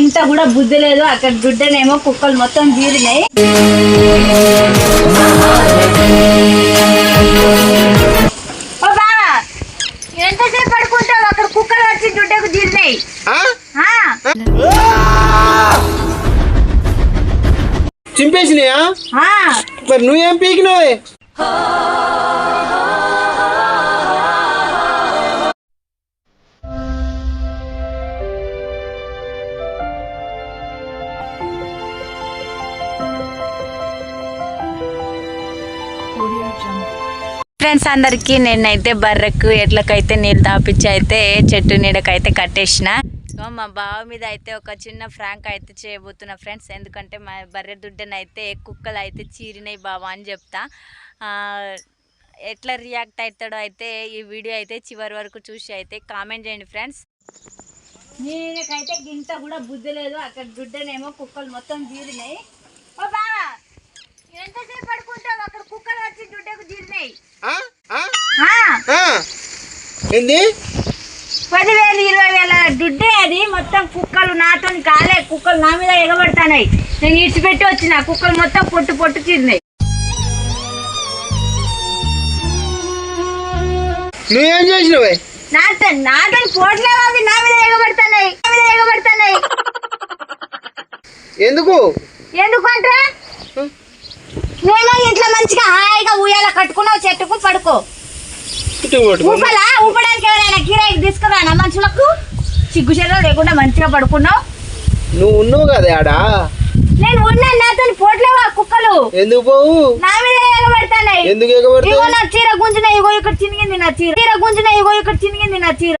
గింత కూడా బుద్ధి లేదు. అక్కడ గుడ్డనేమో కుక్కలు మొత్తం జీరినాయి ఓ బావా ఎంతసేపు పడుకుంటావు? అక్కడ కుక్కలు వచ్చి గుడ్డకు జీరినాయి ఆ? ఆ, చింపేసినాయా? మరి నువ్వేం పీకినావే? ఫ్రెండ్స్ అందరికీ నేనైతే బర్రెకు ఎట్లకైతే నీళ్ళు తాపించి అయితే చెట్టు నీడకైతే కట్టేసిన. సో మా బావ మీద అయితే ఒక చిన్న ఫ్రాంక్ అయితే చేయబోతున్నా ఫ్రెండ్స్ ఎందుకంటే మా బర్రె దుడ్డనైతే కుక్కలు అయితే చీరినాయి బావ అని చెప్తా. ఎట్లా రియాక్ట్ అవుతాడో అయితే ఈ వీడియో అయితే చివరి వరకు చూసి అయితే కామెంట్ చేయండి ఫ్రెండ్స్ నేనకైతే గింత కూడా బుద్ధి లేదు. అక్కడ దుడ్డనేమో కుక్కలు మొత్తం చీరినాయి. ఓ బావా ఎంతసేపు పడుకుంటావు? అక్కడ కుక్కలు వచ్చి దుడ్డకు జీరినాయి ఆ? ఆ? ఆ, ఆ? ఏంది? పదివేలు ఇరవై వేల దుడ్డే అది. మొత్తం కుక్కలు నాతో కాలే. కుక్కలు నా మీద ఎగబడతానాయి నేను ఇడిచిపెట్టి వచ్చిన. కుక్కలు మొత్తం పొట్టు పొట్టు తీరినాయి నువ్వేం చేసినావే? నాతో నాతో పోట్లేవు అవి నా మీద ఎగబడతానాయి నా మీద ఎగబడతానాయి ఎందుకు? ఎందుకంటే నేను ఇంట్లో మంచిగా హాయిగా ఉయ్యాల కట్టుకున్నావు చెట్టుకు పడుకో. ఊపలా? కిరాయికి తీసుకురానా మనుషులకు. సిగ్గు చెర్రలు లేకుండా మంచిగా పడుకున్నావు. నువ్వు ఉన్నావు కదా ఆడ? నేను ఉన్నాను నాతో పోట్లేవా కుక్కలు? ఎందుకు పోవు? నా మీద ఎగబడతానాయి ఎందుకు ఇగో ఎగబడతావు నా చీర గుంజిన ఇగో ఇక్కడ చినిగింది నా చీర. చీర గుంజిన ఇగో ఇక్కడ చినిగింది నా చీర.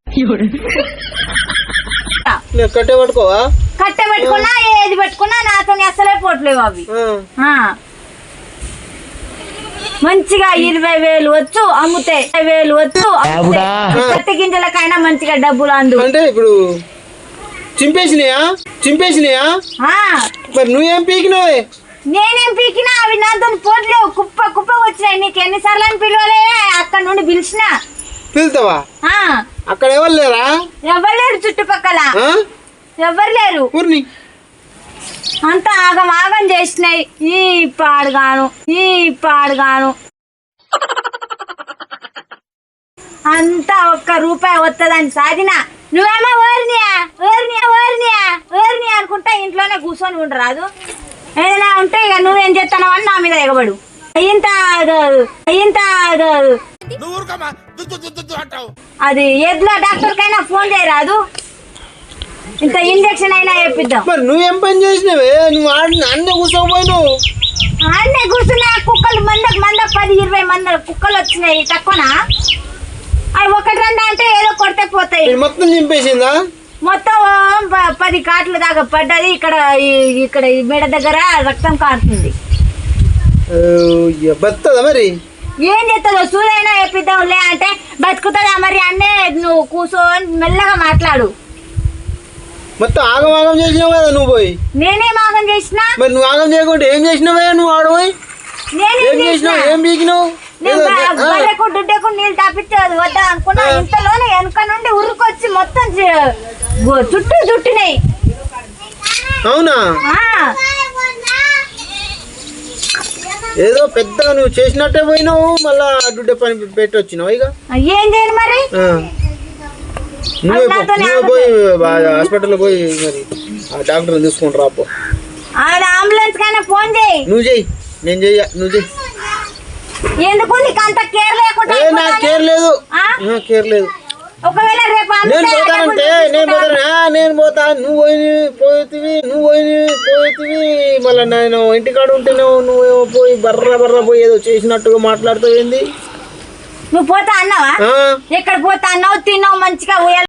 కట్టే పట్టుకోవా? కట్టె పెట్టుకున్నా ఏది పెట్టుకున్నా నాతో అసలే పోట్లేవు అవి. మంచిగా ఇరవై వేలు వచ్చు అమ్ముతే ఇరవై వేలు వచ్చు అమ్ముతే. పత్తి గింజలకైనా మంచిగా డబ్బులు అందు. అంటే ఇప్పుడు చింపేసినాయా? చింపేసినాయా? ఆ. మరి నువ్వేం పీకినావే? నేనేం పీకినా? అవి నాతో పోట్లేవు కుప్ప కుప్ప వచ్చినాయి. నీకు ఎన్నిసార్లు అని పిలవలే? అక్కడ నుండి పిలిచిన. పిలుతావా? ఆ. అక్కడ ఎవరు లేరా? ఎవరు లేరు చుట్టుపక్కల. ఆ? ఎవరు లేరు? ఊరిని. అంత ఆగం ఆగం చేసినాయి. ఈ పాడుగాను ఈ పాడుగాను అంతా ఒక్క రూపాయి వస్తుందని సాధిన. నువ్వేమో ఓర్నియా ఓర్నియా ఓర్నియా ఓర్నియా అనుకుంటా ఇంట్లోనే కూర్చొని ఉండరాదు. ఏదైనా ఉంటే ఇక నువ్వేం చేస్తానో అని నా మీద ఎగబడు. ఇంత ఇంత అది ఎద్దుల డాక్టర్ కైనా ఫోన్ చేయరాదు. ఇంత ఇంజక్షన్ అయినా వేపిద్దాం. మరి నువ్వేం పని చేసినావే? నువ్వు అన్నీ కూర్చోపోయినావు అన్నీ కూర్చున్నా కుక్కలు మందకు మంద పది ఇరవై మంది కుక్కలు వచ్చినాయి తక్కువనా? అవి ఒకటి రెండు అంటే ఏదో కొడితే పోతాయి. మొత్తం చింపేసిందా? మొత్తం పది కాట్ల దాకా పడ్డది. ఇక్కడ ఇక్కడ ఈ మెడ దగ్గర రక్తం కారుతుంది. మరి? ఏం చేస్తుందో సూదైనా వేపిద్దాం లే అంటే బతుకుతుందా మరి? అన్నే నువ్వు కూర్చొని మెల్లగా మాట్లాడు. మొత్తం ఆగం ఆగం చేసినావు కదా నువ్వు పోయి. నేనేం ఆగం చేసినా? మరి నువ్వు ఆగం చేయకుండా ఏం చేసినావే నువ్వు ఆడపోయి నేనేం ఏం చేసినా? చేసినావు ఏం పీకినావు? నేను ఏదో- బ- ఆ. బర్రెకు దుడ్డకు నీళ్ళు వద్దా అనుకున్నా ఆ. ఇంతలోనే వెనక నుండి ఉరుకొచ్చి మొత్తం జ- గో- చుట్టూ చుట్టినాయి. అవునా? ఏదో పెద్దగా నువ్వు చేసినట్టే పోయినావు మళ్ళా దుడ్డే పని పెట్టి వచ్చినావు ఇక. ఏం చేయను మరి. నువ్వే పోయి హాస్పిటల్ పోయి మరి ఆ డాక్టర్ తీసుకుని రాపో అంబులెన్స్ కైనా ఫోన్ చేయి. నువ్వు చెయ్యి నేను చెయ్య నువ్వు చెయ్యి. ఎందుకు నీకు అంత కేర్ లేకుండా ఏ నాకు అయిపోతాను? కేర్ లేదు. ఆ? ఆ, కేర్ లేదు. ఒకవేళ రేపు నేను పోతానంటే నేను. పోతాను. నేను పోతా. నువ్వు పోయి పోయితివి నువ్వు పోయి పోయితివి. మళ్ళీ నేను ఇంటికాడ ఉంటేనే నువ్వేమో పోయి బర్ర బర్ర పోయి ఏదో చేసినట్టుగా మాట్లాడుతావు ఏంది నువ్వు పోతా అన్నావా? ఎక్కడ పోతా అన్నావు తిన్నావు మంచిగా